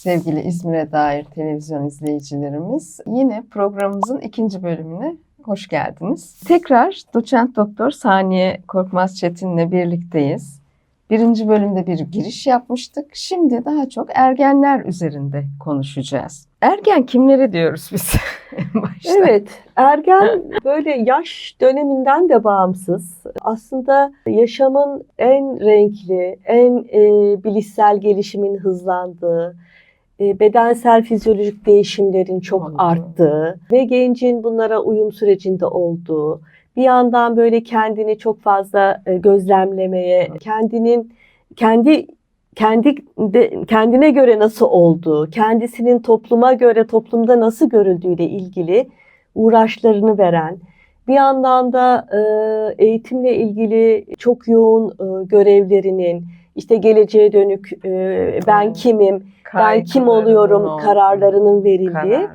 sevgili İzmir'e dair televizyon izleyicilerimiz. Yine programımızın ikinci bölümüne hoş geldiniz. Tekrar doçent doktor Saniye Korkmaz Çetin'le birlikteyiz. Birinci bölümde bir giriş yapmıştık. Şimdi daha çok ergenler üzerinde konuşacağız. Ergen kimleri diyoruz biz başta? Evet, ergen böyle yaş döneminden de bağımsız. Aslında yaşamın en renkli, en e, bilişsel gelişimin hızlandığı, bedensel fizyolojik değişimlerin çok Oldu. arttığı ve gencin bunlara uyum sürecinde olduğu, bir yandan böyle kendini çok fazla e, gözlemlemeye, kendinin kendi kendi de, kendine göre nasıl olduğu, kendisinin topluma göre toplumda nasıl görüldüğüyle ilgili uğraşlarını veren, bir yandan da e, eğitimle ilgili çok yoğun e, görevlerinin, işte geleceğe dönük e, ben Evet. kimim, ben kim oluyorum olduğu, kararlarının verildiği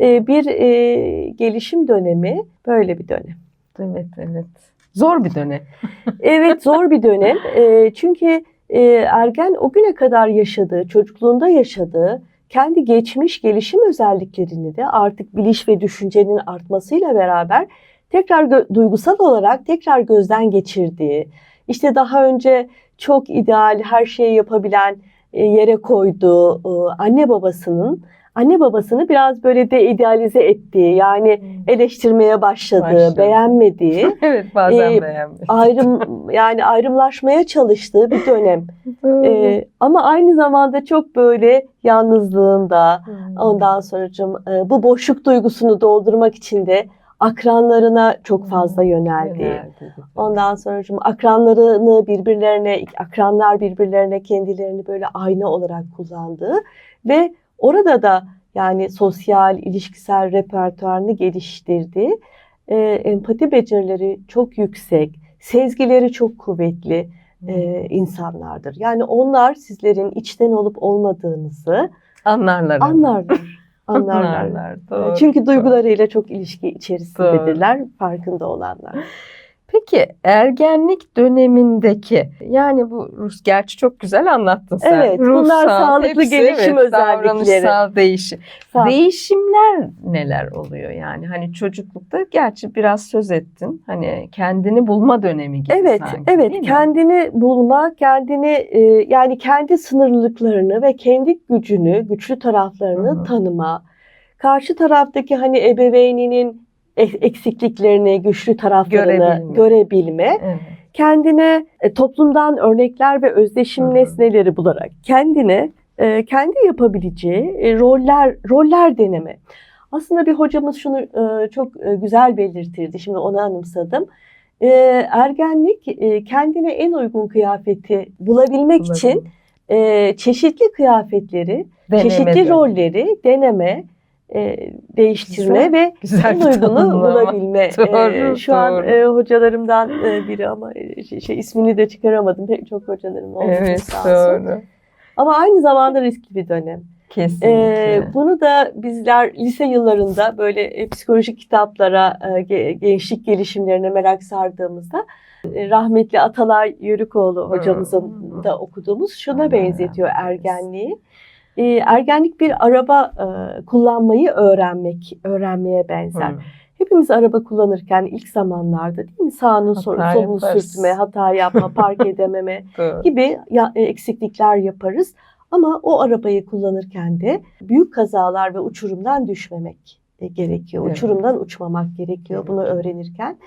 e, bir e, gelişim dönemi, böyle bir dönem. Evet, evet. Zor bir dönem. Evet zor bir dönem. E, çünkü e, ergen o güne kadar yaşadığı, çocukluğunda yaşadığı kendi geçmiş gelişim özelliklerini de artık biliş ve düşüncenin artmasıyla beraber tekrar duygusal olarak tekrar gözden geçirdiği, işte daha önce çok ideal, her şeyi yapabilen e, yere koyduğu e, anne babasının anne babasını biraz böyle de idealize ettiği, yani eleştirmeye başladığı, Başladı. beğenmediği Evet bazen Ee, beğenmedim. ayrım yani ayrımlaşmaya çalıştığı bir dönem. Ee, ama aynı zamanda çok böyle yalnızlığında Hmm. ondan sonracığım e, bu boşluk duygusunu doldurmak için de akranlarına çok fazla yöneldi. Yöneldi. Ondan sonracığım akranlarını birbirlerine akranlar birbirlerine kendilerini böyle ayna olarak kullandığı ve orada da yani sosyal ilişkisel repertuarını geliştirdiği e, empati becerileri çok yüksek, sezgileri çok kuvvetli e, insanlardır. Yani onlar sizlerin içten olup olmadığınızı Anlarlar. anlarlar. Anlarlar. Anlarlar. Doğru. Çünkü duygularıyla çok ilişki içerisindedirler, farkında olanlar. Peki ergenlik dönemindeki yani bu Rus gerçi çok güzel anlattın sen. Evet, bunlar sağlıklı gelişim özellikleri. Davranışsal değişim. Sağ- Değişimler neler oluyor yani? Hani çocuklukta gerçi biraz söz ettin. Hani kendini bulma dönemi gibi Evet, sanki. evet. mi? Kendini bulma, kendini e, yani kendi sınırlılıklarını ve kendi gücünü, güçlü taraflarını Hı hı. tanıma. Karşı taraftaki hani ebeveyninin eksikliklerini, güçlü taraflarını Görebilme. görebilme. Evet. Kendine e, toplumdan örnekler ve özdeşim Hı hı. nesneleri bularak kendine e, kendi yapabileceği e, roller roller deneme. Aslında bir hocamız şunu çok güzel belirtirdi. Şimdi onu anımsadım. Ergenlik kendine en uygun kıyafeti bulabilmek için Olabilir. e, çeşitli kıyafetleri, Deneme çeşitli dönemi. rolleri deneme, e, değiştirme Güzel, ve güzel uygunu bulabilme. Doğru, Ee, şu an doğru. e, hocalarımdan e, biri ama e, şey, şey, ismini de çıkaramadım. Pek çok hocalarım oldu. Evet doğru. Ama aynı zamanda riskli bir dönem. Kesinlikle. Ee, bunu da bizler lise yıllarında böyle e, psikolojik kitaplara, e, ge- gençlik gelişimlerine merak sardığımızda e, rahmetli Atalay Yörükoğlu hocamızın Hmm. da okuduğumuz şuna benzetiyor ergenliği. Ee, ergenlik bir araba e, kullanmayı öğrenmek, öğrenmeye benzer. Hı. Hepimiz araba kullanırken ilk zamanlarda değil mi sağını solunu sürtme, hata yapma, park edememe gibi ya- e, eksiklikler yaparız. Ama o arabayı kullanırken de büyük kazalar ve uçurumdan düşmemek e, gerekiyor. Evet. Uçurumdan uçmamak gerekiyor bunu Gerekiyor. öğrenirken.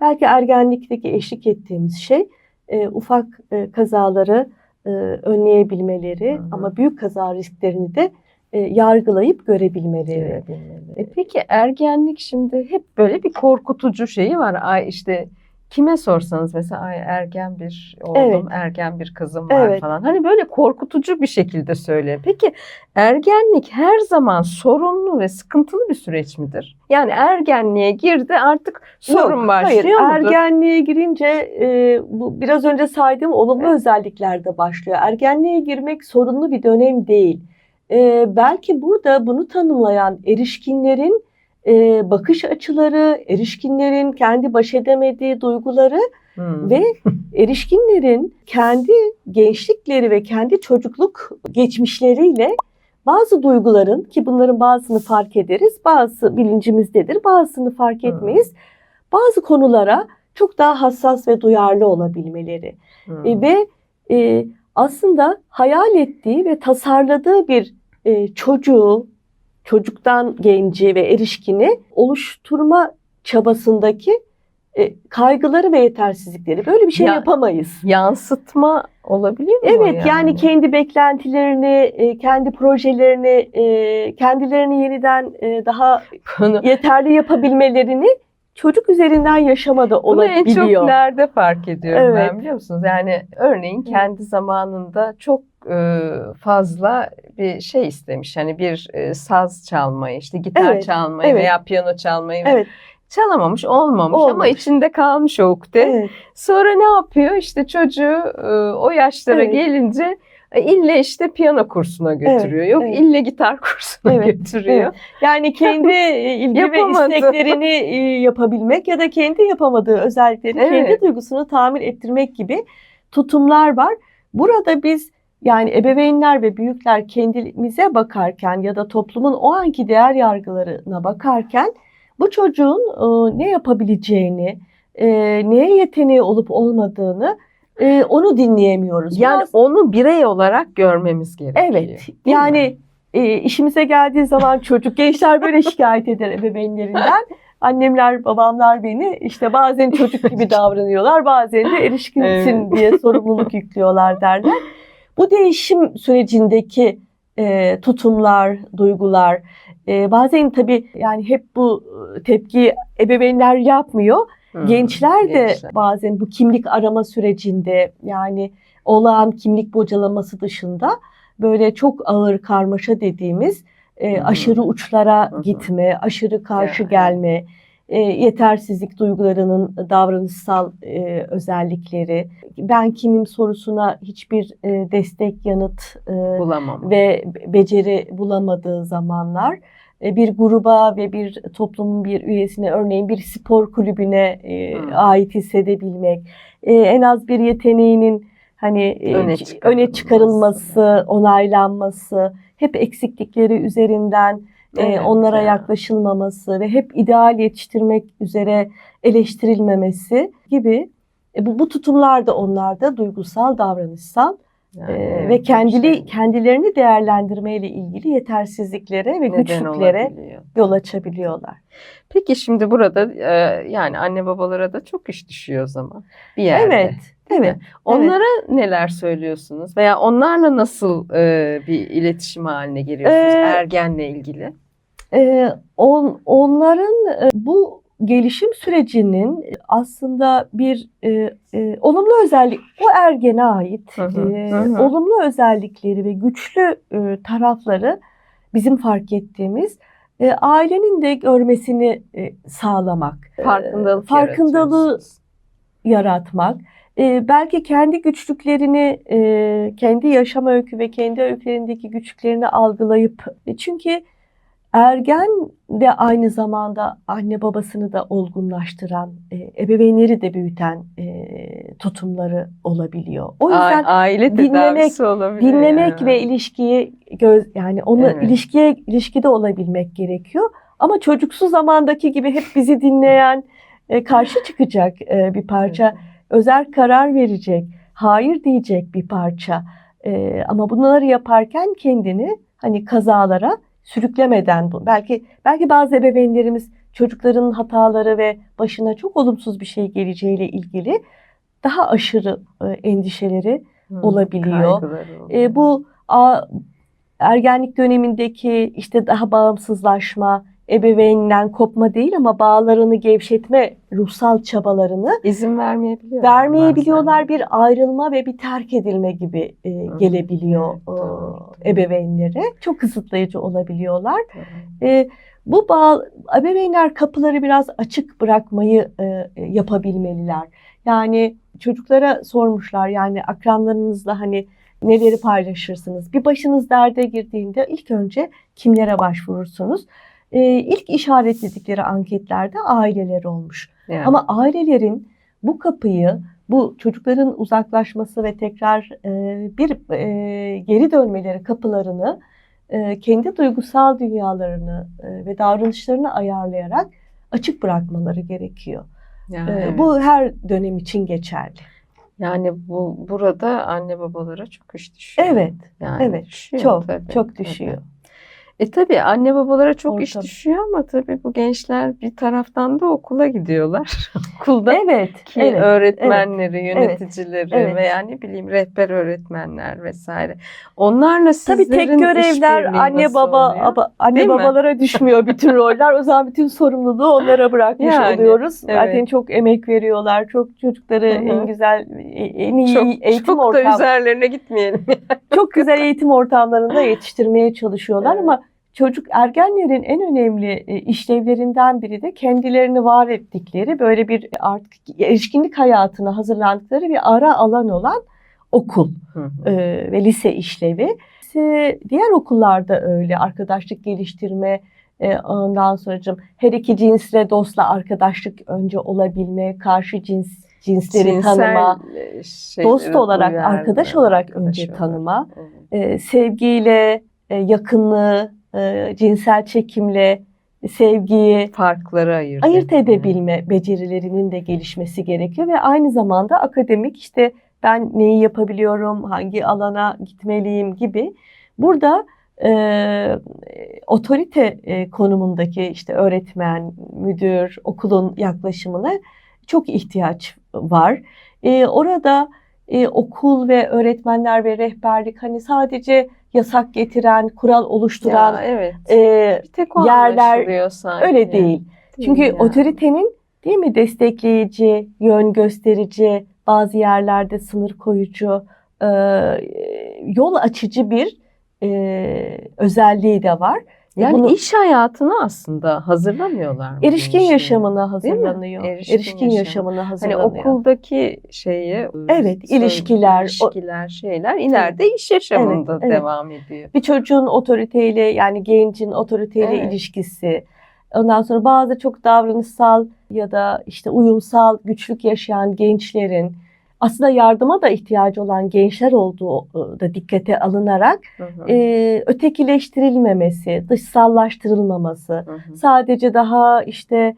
Belki ergenlikteki eşlik ettiğimiz şey e, ufak e, kazaları e, önleyebilmeleri Hı hı. ama büyük kaza risklerini de e, yargılayıp görebilmeleri. görebilmeleri. E peki ergenlik şimdi hep böyle bir korkutucu şeyi var. Ay işte kime sorsanız mesela ay ergen bir oğlum, Evet. ergen bir kızım var Evet. falan. Hani böyle korkutucu bir şekilde söyler. Peki ergenlik her zaman sorunlu ve sıkıntılı bir süreç midir? Yani ergenliğe girdi artık sorun Yok, başlıyor hayır. mudur? Ergenliğe girince e, bu biraz önce saydığım olumlu özellikler de başlıyor. Ergenliğe girmek sorunlu bir dönem değil. E, belki burada bunu tanımlayan erişkinlerin e, bakış açıları, erişkinlerin kendi baş edemediği duyguları Hmm. ve erişkinlerin kendi gençlikleri ve kendi çocukluk geçmişleriyle bazı duyguların ki bunların bazısını fark ederiz, bazı bilincimizdedir, bazısını fark Hı. etmeyiz. Bazı konulara çok daha hassas ve duyarlı olabilmeleri Hmm. E, ve e, aslında hayal ettiği ve tasarladığı bir e, çocuğu, çocuktan genci ve erişkini oluşturma çabasındaki e, kaygıları ve yetersizlikleri böyle bir şey Ya- yapamayız. Yansıtma olabiliyor mu? Evet yani kendi beklentilerini, e, kendi projelerini, e, kendilerini yeniden e, daha Bunu, yeterli yapabilmelerini çocuk üzerinden yaşamada bunu en çok olabiliyor. nerede fark ediyorum Evet. ben biliyor musunuz? Yani örneğin kendi zamanında çok fazla bir şey istemiş. Hani bir e, saz çalmayı, işte gitar Evet, çalmayı evet. veya piyano çalmayı Evet, çalamamış, olmamış, ama Olmamış. içinde kalmış o ukde. evet, Sonra ne yapıyor? İşte çocuğu e, o yaşlara Evet. gelince e, ille işte piyano kursuna götürüyor. Yok evet. ille gitar kursuna Evet, götürüyor. evet. Yani kendi e, ilgi ve Yapamadı. isteklerini e, yapabilmek ya da kendi yapamadığı özelliklerini Evet. kendi duygusunu tamir ettirmek gibi tutumlar var. Burada biz yani ebeveynler ve büyükler kendimize bakarken ya da toplumun o anki değer yargılarına bakarken bu çocuğun e, ne yapabileceğini, e, neye yeteneği olup olmadığını e, onu dinleyemiyoruz. Yani Biraz- onu birey olarak görmemiz gerekiyor. Evet. Yani e, işimize geldiği zaman çocuk gençler böyle şikayet eder ebeveynlerinden. Annemler, babamlar beni işte bazen çocuk gibi davranıyorlar, bazen de erişkinsin Evet. diye sorumluluk yüklüyorlar derler. Bu değişim sürecindeki e, tutumlar, duygular, e, bazen tabii yani hep bu e, tepki ebeveynler yapmıyor. Hı, Gençler de gençler. bazen bu kimlik arama sürecinde yani olağan kimlik bocalaması dışında böyle çok ağır karmaşa dediğimiz e, aşırı uçlara Hı hı. gitme, aşırı karşı Ya, gelme, e, yetersizlik duygularının davranışsal e, özellikleri, ben kimim sorusuna hiçbir e, destek yanıt e, bulamam. ve beceri bulamadığı zamanlar e, bir gruba ve bir toplumun bir üyesine örneğin bir spor kulübüne e, Hmm. ait hissedebilmek, e, en az bir yeteneğinin hani e, Öne çıkarılması. öne çıkarılması, onaylanması, hep eksiklikleri üzerinden e, Evet onlara ya. yaklaşılmaması ve hep ideal yetiştirmek üzere eleştirilmemesi gibi e, bu, bu tutumlar da onlarda duygusal, davranışsal Yani ee, evet, ve kendili şey kendilerini değerlendirmeyle ilgili yetersizliklere ve neden güçlüklere olabiliyor. yol açabiliyorlar. Peki şimdi burada e, yani anne babalara da çok iş düşüyor o zaman bir yerde. Evet, evet. Onlara neler söylüyorsunuz veya onlarla nasıl e, bir iletişim haline geliyorsunuz Ee, ergenle ilgili? Ee, on, onların e, bu gelişim sürecinin aslında bir e, e, olumlu özellik, o ergene ait Hı hı, e, hı olumlu özellikleri ve güçlü e, tarafları bizim fark ettiğimiz e, ailenin de görmesini e, sağlamak. E, Farkındalık farkındalığı yaratıyorsunuz. yaratmak. Ee, belki kendi güçlüklerini, e, kendi yaşam öykü ve kendi öykülerindeki güçlüklerini algılayıp e, çünkü ergen de aynı zamanda anne babasını da olgunlaştıran, e, ebeveynleri de büyüten e, tutumları olabiliyor. O yüzden A- aile dinlemek- dinlemek yani. ve ilişkiyi göz yani onu Evet. ilişkiye ilişkide olabilmek gerekiyor. Ama çocuksu zamandaki gibi hep bizi dinleyen e, karşı çıkacak e, bir parça, özel karar verecek, hayır diyecek bir parça. E, ama bunları yaparken kendini hani kazalara sürüklemeden bu. Belki belki bazı ebeveynlerimiz çocukların hataları ve başına çok olumsuz bir şey geleceğiyle ilgili daha aşırı e, endişeleri Hı, olabiliyor. e, bu a, ergenlik dönemindeki işte daha bağımsızlaşma, ebeveyninden kopma değil ama bağlarını gevşetme ruhsal çabalarını izin vermeyebiliyor. vermeyebiliyorlar. Bir ayrılma ve bir terk edilme gibi e, gelebiliyor evet, e, doğru, ebeveynlere. Çok kısıtlayıcı olabiliyorlar. Hı. E, bu bağ, ebeveynler kapıları biraz açık bırakmayı e, e, yapabilmeliler. Yani çocuklara sormuşlar yani akranlarınızla hani neleri paylaşırsınız? Bir başınız derde girdiğinde ilk önce kimlere başvurursunuz? E, ilk işaretledikleri anketlerde aileler olmuş. Yani. Ama ailelerin bu kapıyı, bu çocukların uzaklaşması ve tekrar e, bir e, geri dönmeleri kapılarını e, kendi duygusal dünyalarını e, ve davranışlarını ayarlayarak açık bırakmaları gerekiyor. Yani, E. Bu her dönem için geçerli. yani bu burada anne babalara çok iş düşüyor. Evet, Yani evet. düşüyor çok tabii, çok tabii. E tabii anne babalara çok iş Ortam. düşüyor ama tabii bu gençler bir taraftan da okula gidiyorlar. Okulda Evet, ki evet. öğretmenleri, yöneticileri evet. veya ne bileyim rehber öğretmenler vesaire. Onlarla Tabii sizlerin tek görevler anne baba aba- anne Değil mi? babalara düşmüyor bütün roller. O zaman bütün sorumluluğu onlara bırakmış Yani, oluyoruz. evet. Zaten çok emek veriyorlar. Çok çocukları Hı hı. en güzel en iyi çok, eğitim çok da ortamı üzerlerine gitmeyelim. çok güzel eğitim ortamlarında yetiştirmeye çalışıyorlar Evet. ama çocuk ergenlerin en önemli e, işlevlerinden biri de kendilerini var ettikleri böyle bir artık erişkinlik hayatına hazırlandıkları bir ara alan olan okul Hı hı. e, ve lise işlevi. Lise, diğer okullarda öyle arkadaşlık geliştirme e, ondan sonracığım her iki cinsle dostla arkadaşlık önce olabilme, karşı cins cinsleri Cinsel, tanıma, e, şeyleri dost olarak, arkadaş olarak arkadaş önce olarak. tanıma, Evet. e, sevgiyle, e, yakınlığı, e, cinsel çekimle, sevgiyi Farkları ayırt, ayırt edebilme becerilerinin de gelişmesi gerekiyor ve aynı zamanda akademik işte ben neyi yapabiliyorum, hangi alana gitmeliyim? gibi. Burada e, otorite e, konumundaki işte öğretmen, müdür, okulun yaklaşımına çok ihtiyaç var. E, orada e, okul ve öğretmenler ve rehberlik hani sadece yasak getiren, kural oluşturan Ya, evet. e, bir tek o yerler sanki. öyle değil. Çünkü yani. otoritenin değil mi destekleyici, yön gösterici, bazı yerlerde sınır koyucu, e, yol açıcı bir e, özelliği de var. Yani Bunu- iş hayatına aslında hazırlamıyorlar. mı Erişkin yaşamına hazırlanıyor. Erişkin Erişkin, yaşamı. yaşamına Hani hazırlanıyor. okuldaki şeyi Evet, söyle- ilişkiler, o- ilişkiler, şeyler ileride iş yaşamında Evet, evet. devam ediyor. bir çocuğun otoriteyle yani gencin otoriteyle Evet. ilişkisi. Ondan sonra bazı çok davranışsal ya da işte uyumsal güçlük yaşayan gençlerin aslında yardıma da ihtiyacı olan gençler olduğu da dikkate alınarak Hı hı, e, ötekileştirilmemesi, dışsallaştırılmaması, hı hı. sadece daha işte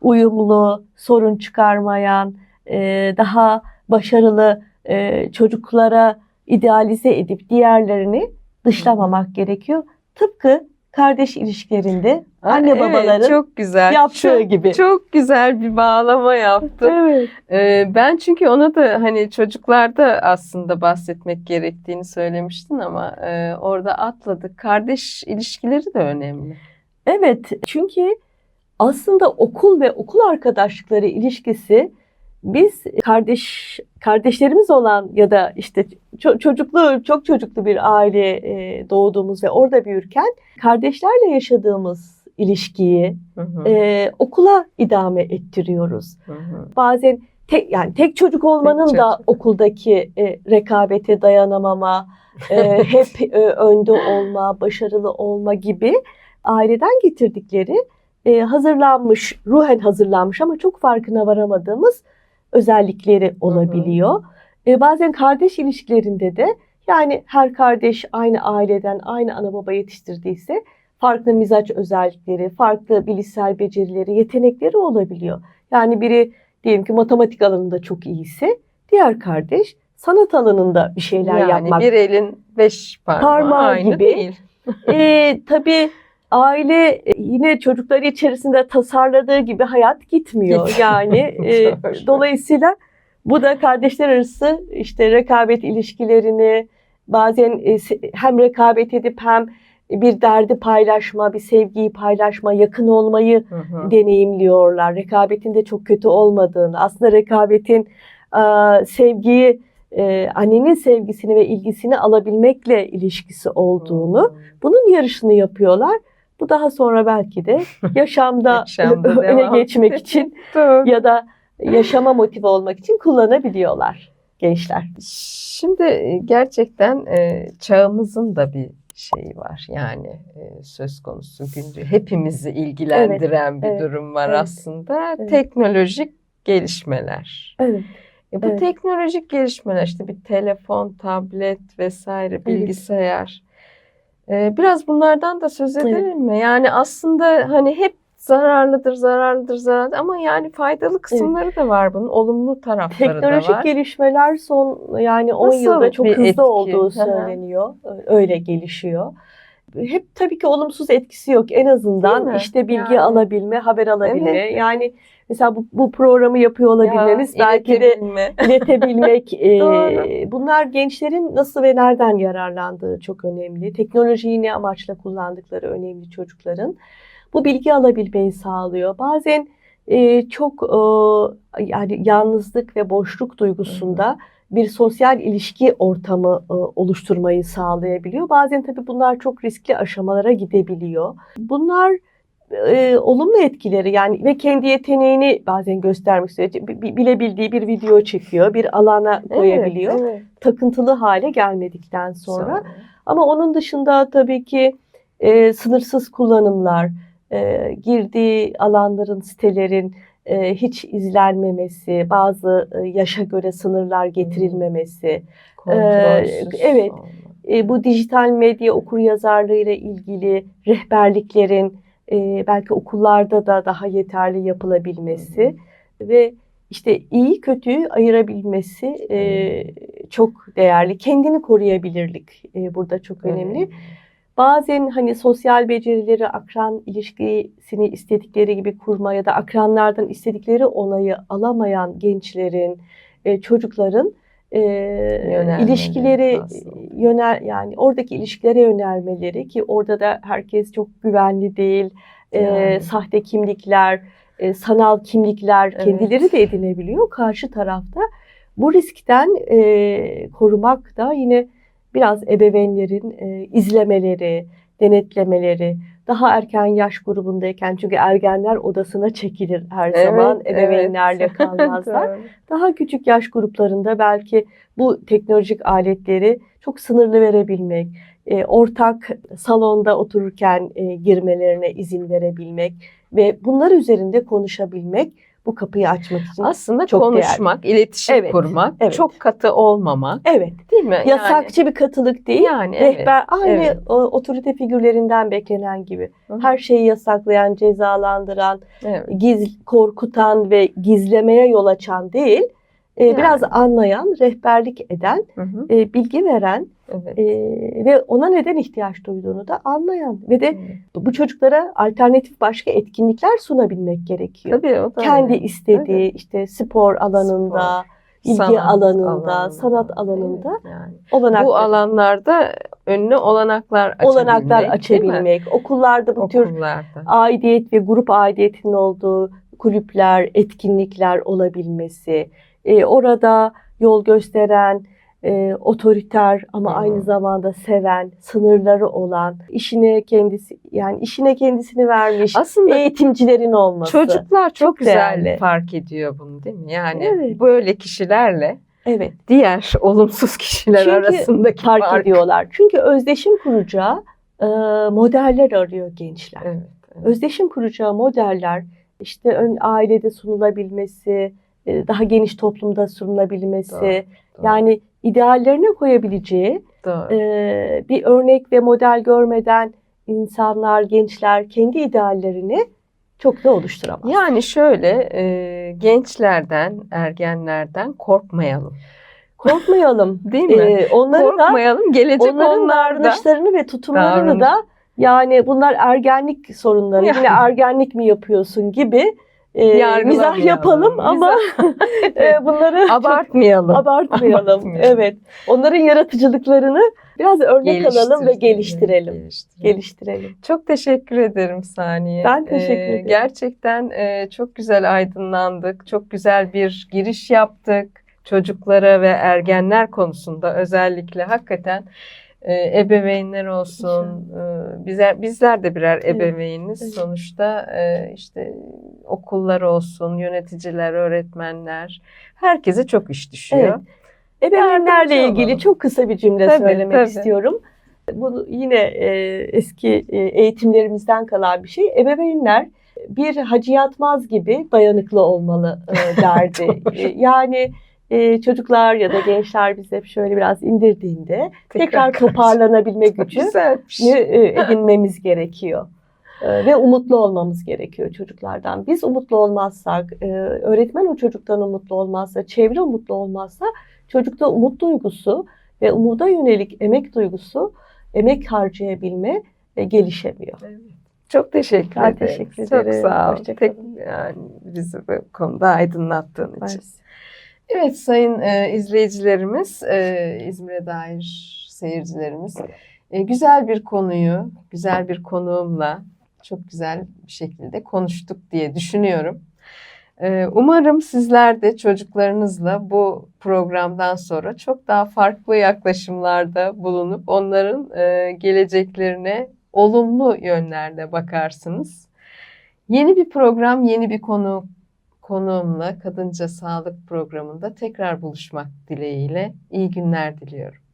uyumlu, sorun çıkarmayan, e, daha başarılı e, çocuklara idealize edip diğerlerini dışlamamak gerekiyor. Tıpkı kardeş ilişkilerinde anne evet, babaların çok güzel. yaptığı çok, gibi. Çok güzel bir bağlama yaptın. Evet. Ee, ben çünkü ona da hani çocuklarda aslında bahsetmek gerektiğini söylemiştin ama e, orada atladık. Kardeş ilişkileri de önemli. Evet, çünkü aslında okul ve okul arkadaşlıkları ilişkisi biz kardeş kardeşlerimiz olan ya da işte ço- çocuklu çok çocuklu bir aile e, doğduğumuz ve orada büyürken kardeşlerle yaşadığımız ilişkiyi Hı hı, e, okula idame ettiriyoruz. hı hı. Bazen tek yani tek çocuk olmanın Tek da çocuk. okuldaki e, rekabete dayanamama, e, hep e, önde olma, başarılı olma gibi aileden getirdikleri e, hazırlanmış, ruhen hazırlanmış ama çok farkına varamadığımız özellikleri olabiliyor. E, bazen kardeş ilişkilerinde de yani her kardeş aynı aileden, aynı ana baba yetiştirdiyse farklı mizaç özellikleri, farklı bilişsel becerileri, yetenekleri olabiliyor. Yani biri diyelim ki matematik alanında çok iyiyse diğer kardeş sanat alanında bir şeyler yani yapmak. bir elin beş parmağı, Parmağı aynı gibi. değil. Ee, tabii aile e, yine çocukları içerisinde tasarladığı gibi hayat gitmiyor. Git- Yani e, dolayısıyla bu da kardeşler arası işte rekabet ilişkilerini bazen e, hem rekabet edip hem bir derdi paylaşma, bir sevgiyi paylaşma, yakın olmayı Hı hı. deneyimliyorlar. Rekabetin de çok kötü olmadığını, aslında rekabetin e, sevgiyi, e, annenin sevgisini ve ilgisini alabilmekle ilişkisi olduğunu, bunun yarışını yapıyorlar. Bu daha sonra belki de yaşamda, Yaşamda öne devam geçmek için ya da yaşama motive olmak için kullanabiliyorlar gençler. Şimdi e, gerçekten e, çağımızın da bir şeyi var. Yani e, söz konusu güncel hepimizi ilgilendiren bir evet, durum var evet, aslında. evet. Teknolojik gelişmeler. Evet. E, bu Evet. teknolojik gelişmeler işte bir telefon, tablet vesaire, bilgisayar. Ee, biraz bunlardan da söz edelim mi? Yani aslında hani hep zararlıdır, zararlıdır, zararlıdır ama yani faydalı kısımları da var bunun. Olumlu tarafları da Teknolojik var. gelişmeler son yani 10 Nasıl yılda çok hızlı etki? olduğu söyleniyor. Öyle gelişiyor. Hep tabii ki olumsuz etkisi yok. En azından işte bilgi Yani. alabilme, haber alabilme. Evet. Yani mesela bu, bu programı yapıyor olabilmemiz Ya, belki de iletebilme. iletebilmek. e, Doğru. bunlar gençlerin nasıl ve nereden yararlandığı çok önemli. Teknolojiyi ne amaçla kullandıkları önemli çocukların. Bu bilgi alabilmeyi sağlıyor. Bazen e, çok e, yani yalnızlık ve boşluk duygusunda bir sosyal ilişki ortamı e, oluşturmayı sağlayabiliyor. Bazen tabii bunlar çok riskli aşamalara gidebiliyor. Bunlar e, olumlu etkileri yani ve kendi yeteneğini bazen göstermek istiyor. Bi- bi- Bilebildiği bir video çekiyor, bir alana koyabiliyor. Evet, evet. Takıntılı hale gelmedikten sonra. Ama onun dışında tabii ki e, sınırsız kullanımlar, e, girdiği alanların, sitelerin e, hiç izlenmemesi, bazı e, yaşa göre sınırlar getirilmemesi, Kontrolsüz evet. olmak. e, bu dijital medya okur yazarlığı ile ilgili rehberliklerin e, belki okullarda da daha yeterli yapılabilmesi ve işte iyi kötüyü ayırabilmesi e, çok değerli. Kendini koruyabilirlik e, burada çok önemli. Bazen hani sosyal becerileri akran ilişkisini istedikleri gibi kurma ya da akranlardan istedikleri onayı alamayan gençlerin, e, çocukların e, ilişkileri aslında. yönel yani oradaki ilişkilere yönelmeleri ki orada da herkes çok güvenli değil. E, Yani. sahte kimlikler, e, sanal kimlikler Evet. kendileri de edinebiliyor. Karşı tarafta bu riskten e, korumak da yine biraz ebeveynlerin e, izlemeleri, denetlemeleri, daha erken yaş grubundayken çünkü ergenler odasına çekilir her zaman Evet, ebeveynlerle evet. kalmazlar. Daha küçük yaş gruplarında belki bu teknolojik aletleri çok sınırlı verebilmek, e, ortak salonda otururken e, girmelerine izin verebilmek ve bunlar üzerinde konuşabilmek bu kapıyı açmak için. Aslında Çok konuşmak, iletişim Evet, kurmak, evet. çok katı olmamak evet, değil mi? yasakçı bir katılık değil. yani, yani evet. Rehber aynı evet. otorite figürlerinden beklenen gibi. Hı hı. Her şeyi yasaklayan, cezalandıran, Evet. giz, korkutan ve gizlemeye yol açan değil, e, Yani. biraz anlayan, rehberlik eden, Hı hı. e, bilgi veren Evet. e, ve ona neden ihtiyaç duyduğunu da anlayan ve de Evet. bu çocuklara alternatif başka etkinlikler sunabilmek gerekiyor. Tabii o da Kendi önemli. istediği işte spor alanında, ilgi Sanat alanında, sanat alanında Evet, yani. olanaklar, Bu alanlarda önüne olanaklar açabilmek. olanaklar açabilmek, okullarda bu tür Okullarda. aidiyet ve grup aidiyetinin olduğu kulüpler, etkinlikler olabilmesi, e, orada yol gösteren, e, otoriter ama Hı. aynı zamanda seven, sınırları olan, işine kendisi yani işine kendisini vermiş Aslında eğitimcilerin olması. çocuklar çok, çok güzel değerli. fark ediyor bunu değil mi? Yani Evet. böyle kişilerle evet diğer olumsuz kişiler Çünkü arasındaki fark fark. ediyorlar. Çünkü özdeşim kuracağı e, modeller arıyor gençler. Evet, evet. özdeşim kuracağı modeller işte ön ailede sunulabilmesi, e, daha geniş toplumda sunulabilmesi, Doğru, Doğru, yani ideallerine koyabileceği doğru. e, bir örnek ve model görmeden insanlar, gençler kendi ideallerini çok da oluşturamaz. Yani şöyle e, gençlerden, ergenlerden korkmayalım. Korkmayalım. Değil mi? E, onları da Korkmayalım. Gelecek onların davranışlarını ve tutumlarını Davranış. da yani bunlar ergenlik sorunları. Yani. Yine ergenlik mi yapıyorsun gibi e, mizah yapalım ama e, bunları Abartmayalım. abartmayalım. Abartmayalım. Evet. Onların yaratıcılıklarını biraz örnek alalım ve geliştirelim. geliştirelim. Geliştirelim. Çok teşekkür ederim Saniye. Ben teşekkür ederim. Gerçekten e, çok güzel aydınlandık. Çok güzel bir giriş yaptık. Çocuklara ve ergenler konusunda özellikle hakikaten e, ebeveynler olsun. e, bizler bizler de birer ebeveyniz. evet. Sonuçta e, işte okullar olsun, yöneticiler, öğretmenler herkese çok iş düşüyor. Evet. Ebeveynlerle ilgili olalım. çok kısa bir cümle Tabii, söylemek tabii. istiyorum. Bu yine e, eski e, eğitimlerimizden kalan bir şey. Ebeveynler bir Hacı Yatmaz gibi dayanıklı olmalı e, derdi. E, yani e, çocuklar ya da gençler bizi hep şöyle biraz indirdiğinde tekrar toparlanabilme gücü e, edinmemiz gerekiyor. E, Ve umutlu olmamız gerekiyor çocuklardan. Biz umutlu olmazsak, e, öğretmen o çocuktan umutlu olmazsa, çevre umutlu olmazsa çocukta umut duygusu ve umuda yönelik emek duygusu, emek harcayabilme e, gelişemiyor. Çok teşekkür Ben ederim. teşekkür Çok ederim. sağ ol. Tek, yani bizi bu konuda aydınlattığın için. Ben- Evet sayın e, izleyicilerimiz, e, İzmir'e dair seyircilerimiz, e, güzel bir konuyu, güzel bir konuğumla çok güzel bir şekilde konuştuk diye düşünüyorum. E, umarım sizler de çocuklarınızla bu programdan sonra çok daha farklı yaklaşımlarda bulunup onların e, geleceklerine olumlu yönlerde bakarsınız. Yeni bir program, yeni bir konu konuğumla Kadınca Sağlık programında tekrar buluşmak dileğiyle iyi günler diliyorum.